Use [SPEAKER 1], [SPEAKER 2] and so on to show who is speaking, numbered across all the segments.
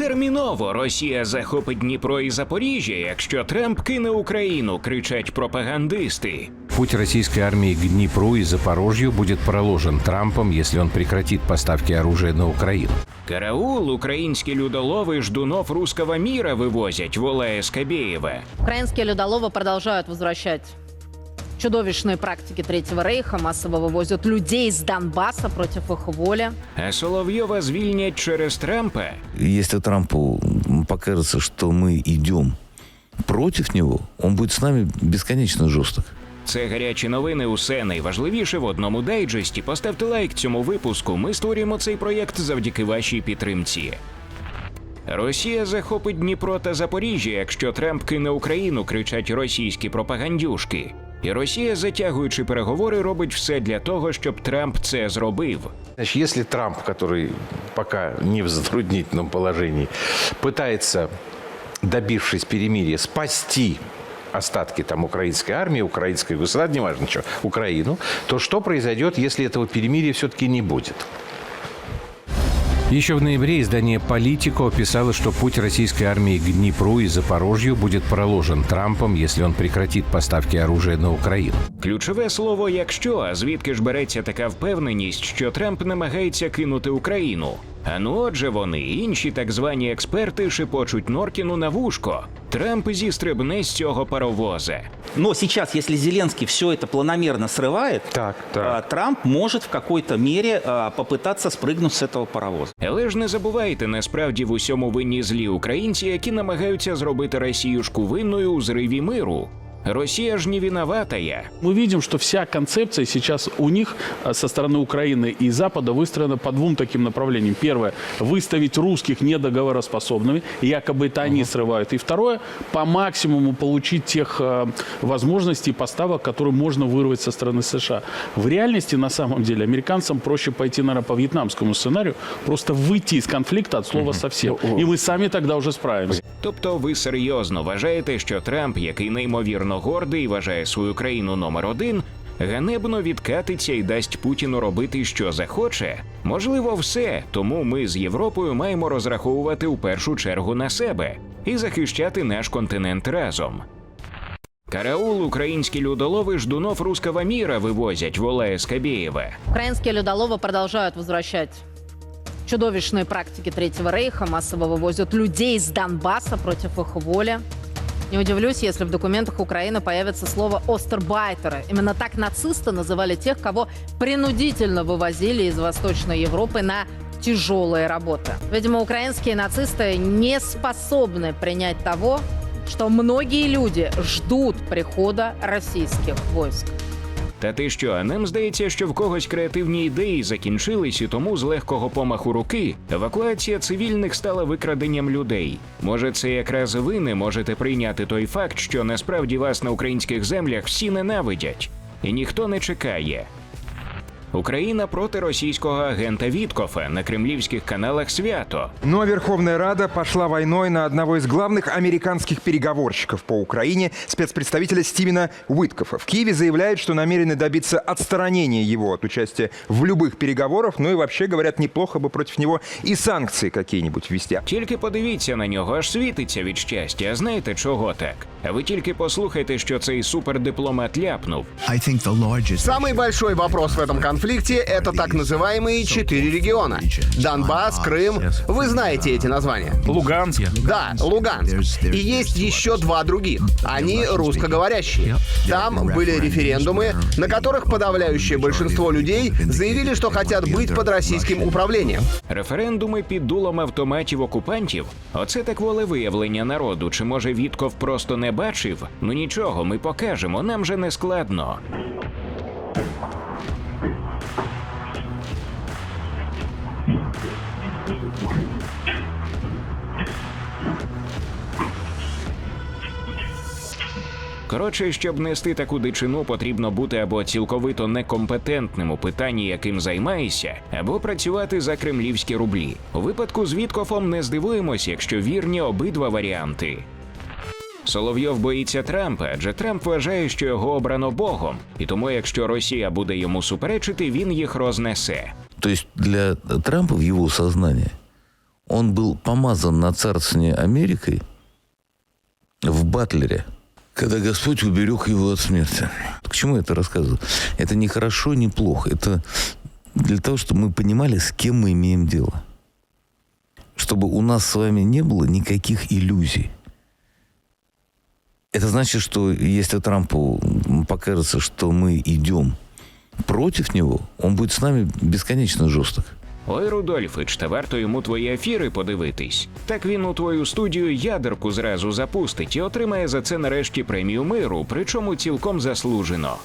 [SPEAKER 1] Терміново Росія захопить Дніпро і Запоріжжя, якщо Трамп кине Україну, кричать пропагандисти.
[SPEAKER 2] Путь российской армии к Днепру и Запорожью будет проложен Трампом, если он прекратит поставки оружия на Украину.
[SPEAKER 1] Караул, українські людолови ждунов руского міра вивозять, волає Скабєєва.
[SPEAKER 3] Украинские людоловы продолжают возвращать чудовищные практики Третьего Рейха, массово вывозят людей из Донбасса против их воли.
[SPEAKER 1] А Соловйова звільнять через Трампа.
[SPEAKER 4] Если Трампу покажется, что мы идем против него, он будет с нами бесконечно жесток.
[SPEAKER 1] Це гарячі новини. Усе найважливіше в одному дайджесті. Поставте лайк цьому випуску. Ми створюємо цей проєкт завдяки вашій підтримці. Росія захопить Дніпро та Запоріжжя, якщо Трамп кине Україну, кричать російські пропагандюшки. І Росія, затягуючи переговори, робить все для того, щоб Трамп це зробив.
[SPEAKER 5] Значит, если Трамп, который пока не в затруднительном положении, пытается, добившись перемирия, спасти остатки там украинской армии, украинской государства, неважно что, Украину, то что произойдет, если этого перемирия все-таки не будет?
[SPEAKER 2] Еще в ноябре издание «Политико» писало, что путь российской армии к Днепру и Запорожью будет проложен Трампом, если он прекратит поставки оружия на Украину.
[SPEAKER 1] Ключове слово якщо, а звідки ж береться така впевненість, що Трамп намагається кинути Україну? А ну отже вони, інші так звані експерти, шепочуть Норкіну на вушко. Трамп зістрибне з цього паровоза.
[SPEAKER 6] Но сейчас, если Зеленский все это планомерно срывает,
[SPEAKER 5] Так, так.
[SPEAKER 6] а, Трамп может в какой-то мере а, попытаться спрыгнуть с этого паровоза.
[SPEAKER 1] Але ж не забувайте, насправді в усьому винні злі українці, які намагаються зробити Росіюшку винною у зриві миру. Росія ж не виноватая.
[SPEAKER 7] Мы видим, что вся концепция сейчас у них э, со стороны Украины и Запада выстроена по двум таким направлениям. Первое – выставить русских недоговороспособными, якобы это они срывают. И второе – по максимуму получить тех э, возможностей поставок, которые можно вырвать со стороны США. В реальности, на самом деле, американцам проще пойти, наверное, по вьетнамскому сценарию, просто выйти из конфликта от слова совсем. И мы сами тогда уже справимся.
[SPEAKER 1] Тобто ви серйозно вважаєте, що Трамп, який неймовірно гордий, вважає свою країну номер один, ганебно відкатиться і дасть Путіну робити, що захоче? Можливо, все. Тому ми з Європою маємо розраховувати у першу чергу на себе і захищати наш континент разом. Караул українські людолови ждунов руского міра вивозять, волає Скабєєва.
[SPEAKER 3] Украинские людоловы продолжают возвращать чудовищные практики Третьего Рейха, массово вывозят людей из Донбасса против их воли. Не удивлюсь, если в документах Украины появится слово «остербайтеры». Именно так нацисты называли тех, кого принудительно вывозили из Восточной Европы на тяжелые работы. Видимо, украинские нацисты не способны принять того, что многие люди ждут прихода российских войск.
[SPEAKER 1] Та ти що, нам здається, що в когось креативні ідеї закінчились, і тому з легкого помаху руки евакуація цивільних стала викраденням людей. Може, це якраз ви не можете прийняти той факт, що насправді вас на українських землях всі ненавидять, і ніхто не чекає. Україна проти російського агента Віткофа на кремлівських каналах свято.
[SPEAKER 8] Ну а Верховная Рада пошла войной на одного из главных американских переговорщиков по Украине, спецпредставителя Стивена Уиткофа. В Киеве заявляют, что намерены добиться отстранения его от участия в любых переговорах, ну и вообще, говорят, неплохо бы против него и санкции какие-нибудь ввести.
[SPEAKER 1] Тільки подивіться на нього, аж світиться від щастя. А знаєте чого так? А ви тільки послухайте, що цей супердипломат ляпнув.
[SPEAKER 9] Самый большой вопрос в этом конфликте — это так называемые четыре региона. Донбасс, Крым. Вы знаете эти названия.
[SPEAKER 7] Луганск.
[SPEAKER 9] Да, Луганск. И есть еще два других. Они русскоговорящие. Там были референдумы, на которых подавляющее большинство людей заявили, что хотят быть под российским управлением.
[SPEAKER 1] Референдуми під дулом автоматів окупантів. Оце так волевиявлення народу. Чи може Вітков просто не бачив? Ну нічого, ми покажемо. Нам же не складно. Коротше, щоб нести таку дичину, потрібно бути або цілковито некомпетентним у питанні, яким займаєшся, або працювати за кремлівські рублі. У випадку з Віткофом не здивуємось, якщо вірні обидва варіанти. Соловйов боїться Трампа, адже Трамп вважає, що його обрано Богом, і тому, якщо Росія буде йому суперечити, він їх рознесе.
[SPEAKER 4] То есть для Трампа в его сознании он был помазан на царствование Америкой в Батлере, когда Господь уберег его от смерти. К чему я это рассказываю? Это не хорошо, не плохо. Это для того, чтобы мы понимали, с кем мы имеем дело. Чтобы у нас с вами не было никаких иллюзий. Это значит, что если Трампу покажется, что мы идем против него, он будет с нами бесконечно жесток.
[SPEAKER 1] Ой, Рудольфич, та варто йому твої ефіри подивитись. Так він у твою студію ядерку зразу запустить і отримає за це нарешті премію миру, причому цілком заслужено.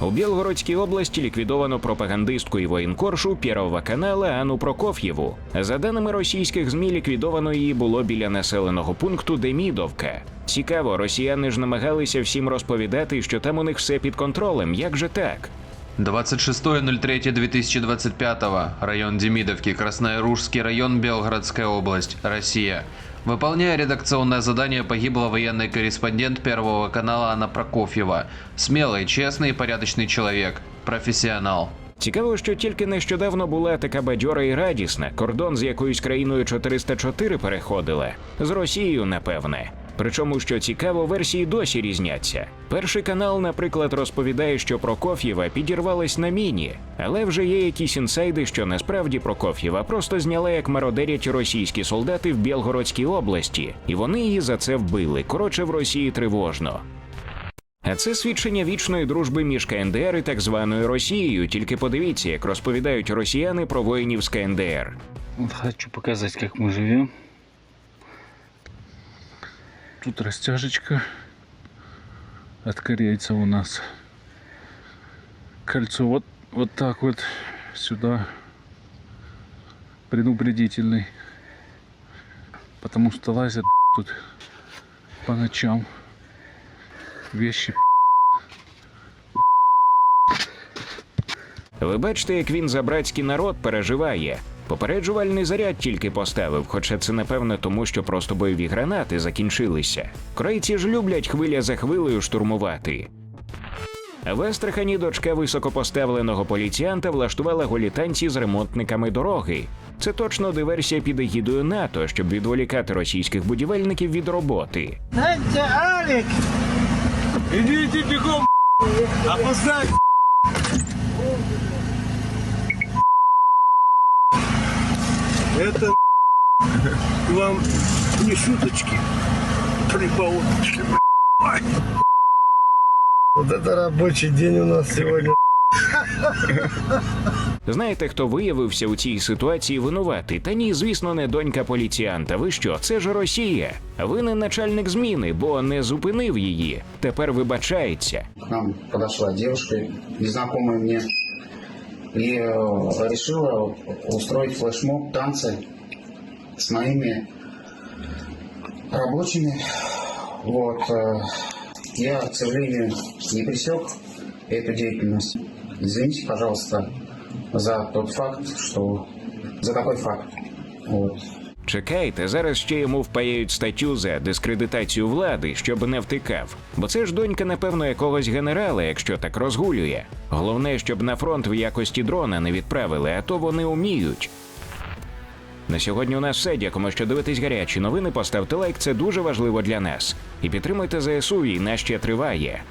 [SPEAKER 1] У Білгородській області ліквідовано пропагандистку і воєнкоршу Первого канала Анну Прокоф'єву. За даними російських змі, ліквідовано її було біля населеного пункту Демідовка. Цікаво, росіяни ж намагалися всім розповідати, що там у них все під контролем. Як же так?
[SPEAKER 10] 26.03.2025. Район Демидовки, Краснояружский район, Белгородская область, Россия. Выполняя редакционное задание, погибла военный корреспондент Первого канала Анна Прокофьева. Смелый, честный и порядочный человек. Профессионал.
[SPEAKER 1] Цікаво, що тільки нещодавно була така бадьора і радісна. Кордон з якоюсь країною 404 переходила. З Росією, напевне. Причому, що цікаво, версії досі різняться. Перший канал, наприклад, розповідає, що Прокоф'єва підірвалась на міні, але вже є якісь інсайди, що насправді Прокоф'єва просто зняла, як мародерять російські солдати в Білгородській області, і вони її за це вбили. Коротше, в Росії тривожно. А це свідчення вічної дружби між КНДР і так званою Росією. Тільки подивіться, як розповідають росіяни про воїнів з КНДР.
[SPEAKER 7] Хочу показать, как мы живем. Тут растяжечка от у нас. Кольцо вот, вот так вот сюда предупредительный. Потому что лазят тут по ночам. Вещи
[SPEAKER 1] Ви бачите, як він за братський народ переживає. Попереджувальний заряд тільки поставив, хоча це напевно тому, що просто бойові гранати закінчилися. Корейці ж люблять хвиля за хвилею штурмувати. В Астрахані дочка високопоставленого поліціянта влаштувала голі танці з ремонтниками дороги. Це точно диверсія під егідою НАТО, щоб відволікати російських будівельників від роботи.
[SPEAKER 11] Это вам не шуточки, прибауточки. Вот это рабочий день у нас сегодня.
[SPEAKER 1] Знаєте, хто виявився у цій ситуації винуватий? Та ні, звісно, не донька поліціянта. Ви що? Це ж Росія. Винен начальник зміни, бо не зупинив її. Тепер вибачається.
[SPEAKER 12] К нам подошла девушка, незнакомая мне, и э, решила устроить флешмоб, танцы с моими рабочими. Вот. э, Я, к сожалению, не пресек эту деятельность. Извините, пожалуйста, за тот факт, что... За такой факт. Вот.
[SPEAKER 1] Чекайте, зараз ще йому впаяють статтю за дискредитацію влади, щоб не втикав. Бо це ж донька, напевно, якогось генерала, якщо так розгулює. Головне, щоб на фронт в якості дрона не відправили, а то вони уміють. На сьогодні у нас все. Дякуємо, що дивитесь гарячі новини. Поставте лайк, це дуже важливо для нас. І підтримуйте ЗСУ, війна ще триває.